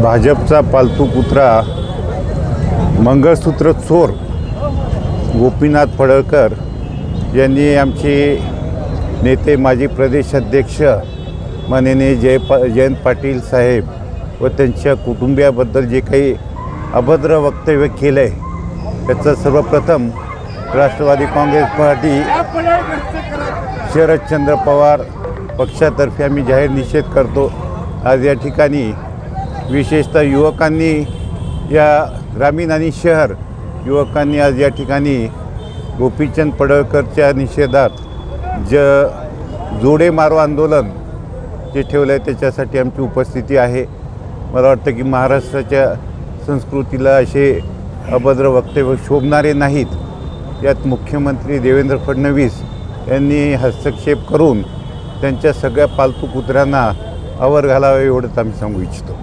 भाजपचा पालतू कुत्रा मंगळसूत्र चोर गोपीनाथ पडळकर यांनी आमचे नेते माजी प्रदेशाध्यक्ष माननीय जय पा जयंत पाटील साहेब व त्यांच्या कुटुंबियाबद्दल जे काही अभद्र वक्तव्य केलं आहे त्याचं सर्वप्रथम राष्ट्रवादी काँग्रेस पार्टी शरदचंद्र पवार पक्षातर्फे आम्ही जाहीर निषेध करतो. आज या ठिकाणी विशेषतः युवकांनी या ग्रामीण आणि शहर युवकांनी आज या ठिकाणी गोपीचंद पडळकरच्या निषेधात ज जोडे मारो आंदोलन जे ठेवलं आहे त्याच्यासाठी आमची उपस्थिती आहे. मला वाटतं की महाराष्ट्राच्या संस्कृतीला असे अभद्र वक्तव्य शोभणारे नाहीत. यात मुख्यमंत्री देवेंद्र फडणवीस यांनी हस्तक्षेप करून त्यांच्या सगळ्या पालतू कुत्र्यांना आवर घालावे एवढंच आम्ही सांगू इच्छितो.